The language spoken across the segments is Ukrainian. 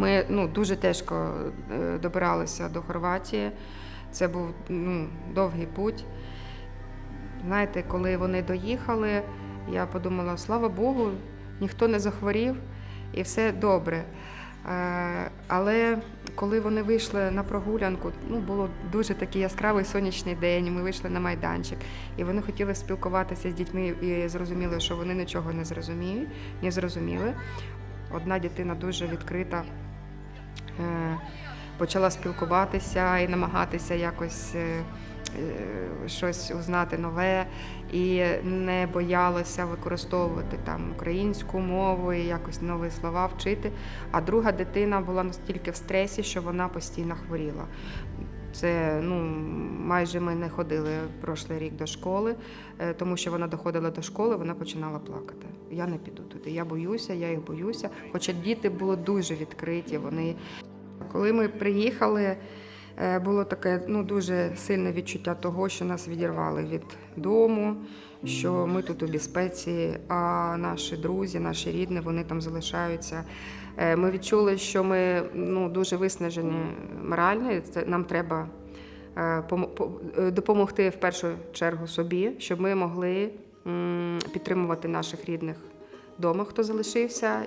Ми ну, дуже тяжко е, добиралися до Хорватії. Це був ну, довгий путь. Знаєте, коли вони доїхали, я подумала, слава Богу, ніхто не захворів і все добре. Е, Але коли вони вийшли на прогулянку, ну було дуже такий яскравий сонячний день. Ми вийшли на майданчик, і вони хотіли спілкуватися з дітьми і зрозуміли, що вони нічого не зрозуміють, не зрозуміли. Одна дитина дуже відкрита почала спілкуватися і намагатися якось е, е, щось узнати нове, і не боялася використовувати там українську мову і якось нові слова вчити. А друга дитина була настільки в стресі, що вона постійно хворіла. Це ну майже ми не ходили прошлий рік до школи, е, тому що вона доходила до школи, вона починала плакати. Я не піду туди. Я боюся, я їх боюся. Хоча діти були дуже відкриті. Вони коли ми приїхали, е, було таке ну дуже сильне відчуття того, що нас відірвали від дому, що ми тут у безпеці, а наші друзі, наші рідні, вони там залишаються. Е, Ми відчули, що ми ну, дуже виснажені морально. Нам треба е, допомогти в першу чергу собі, щоб ми могли підтримувати наших рідних вдома, хто залишився.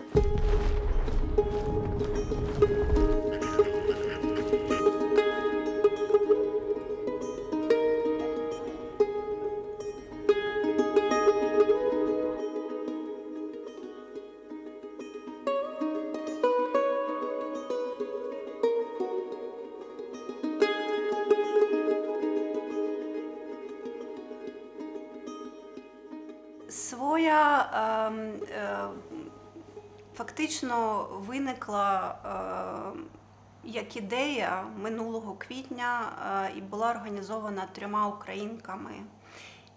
Фактично виникла е, як ідея минулого квітня е, і була організована трьома українками,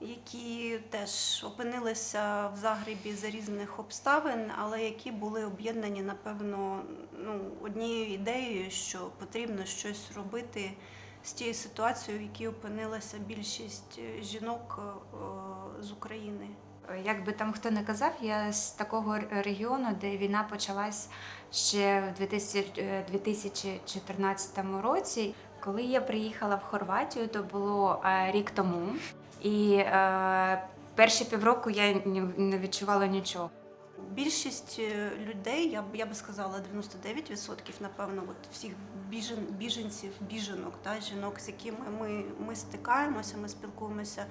які теж опинилися в Загребі за різних обставин, але які були об'єднані, напевно, ну, однією ідеєю, що потрібно щось робити з тією ситуацією, в якій опинилася більшість е, жінок е, з України. Як би там хто не казав, я з такого регіону, де війна почалась ще в 2000, е, 2014 році. Коли я приїхала в Хорватію, то було е, рік тому, і е, перші півроку я не відчувала нічого. Більшість людей, я б я би сказала, 99%, напевно, от всіх біжен, біженців, біженок, та, жінок, з якими ми, ми стикаємося, ми спілкуємося,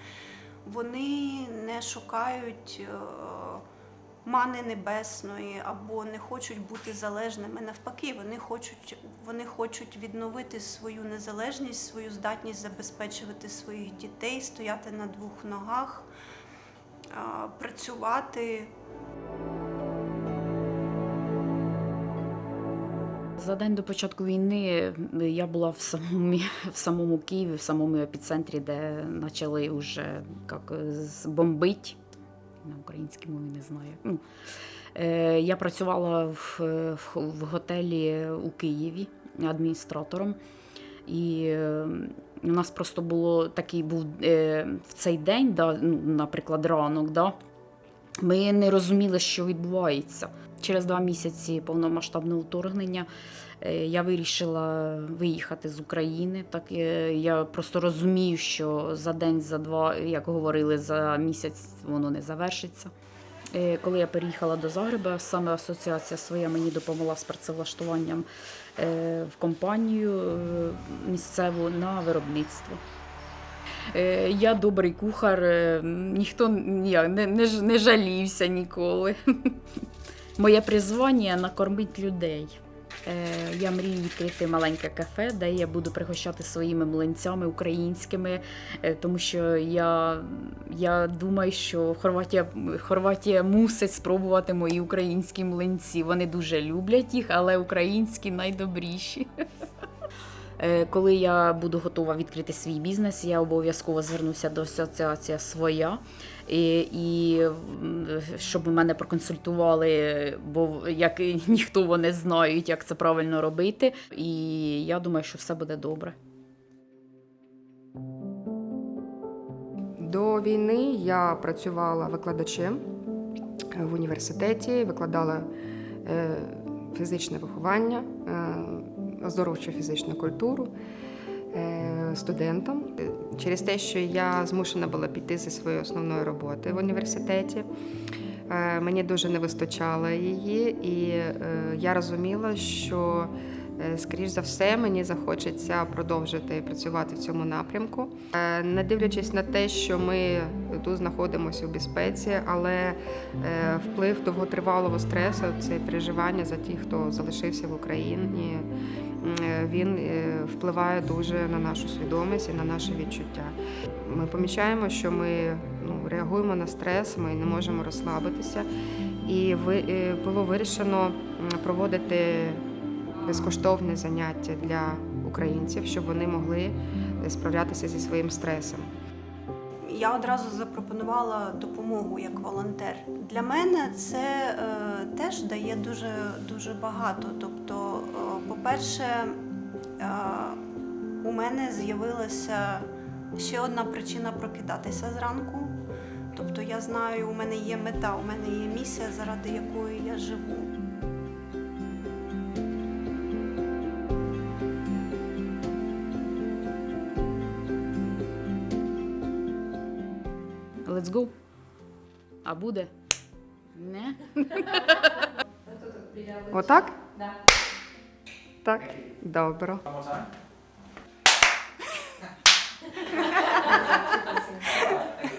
вони не шукають е, мани небесної або не хочуть бути залежними. Навпаки, вони хочуть, вони хочуть відновити свою незалежність, свою здатність забезпечувати своїх дітей, стояти на двох ногах, е, працювати. За день до початку війни я була в самому, в самому Києві, в самому епіцентрі, де почали вже як, бомбити. На українській мові не знаю. Ну, е, я працювала в, в, в готелі у Києві адміністратором. І е, у нас просто було такий був е, в цей день, да, ну, наприклад, ранок, да, ми не розуміли, що відбувається. Через два місяці повномасштабного вторгнення е, я вирішила виїхати з України. Так е, я просто розумію, що за день, за два, як говорили, за місяць воно не завершиться. Е, Коли я переїхала до Загреба, саме асоціація своя мені допомогла з працевлаштуванням в компанію місцеву на виробництво. Е, Я добрий кухар, е, ніхто ніяк не, не, не жалівся ніколи. Моє призвання накормити людей. Е, Я мрію відкрити маленьке кафе, де я буду пригощати своїми млинцями українськими, тому що я, я думаю, що Хорватія, Хорватія мусить спробувати мої українські млинці. Вони дуже люблять їх, але українські найдобріші. Е, Коли я буду готова відкрити свій бізнес, я обов'язково звернуся до асоціації своя. І, і щоб мене проконсультували, бо як ніхто вони знають, як це правильно робити. І я думаю, що все буде добре. До війни я працювала викладачем в університеті, викладала е, фізичне виховання, е, оздоровчу фізичну культуру е, студентам. Через те, що я змушена була піти зі своєї основної роботи в університеті. Е, Мені дуже не вистачало її, і е, я розуміла, що скоріш за все мені захочеться продовжити працювати в цьому напрямку. Е, Не дивлячись на те, що ми тут знаходимося у безпеці, але е, вплив довготривалого стресу, це переживання за тих, хто залишився в Україні, е, він е, впливає дуже на нашу свідомість і на наше відчуття. Ми помічаємо, що ми ну, реагуємо на стрес, ми не можемо розслабитися. І ви, е, було вирішено проводити безкоштовне заняття для українців, щоб вони могли е, справлятися зі своїм стресом. Я одразу запропонувала допомогу як волонтер. Для мене це е, теж дає дуже, дуже багато. Тобто, е, по-перше, е, у мене з'явилася ще одна причина прокидатися зранку. Тобто я знаю, у мене є мета, у мене є місія, заради якої я живу. Let's go. А буде? Не? Отак? Так. Добре.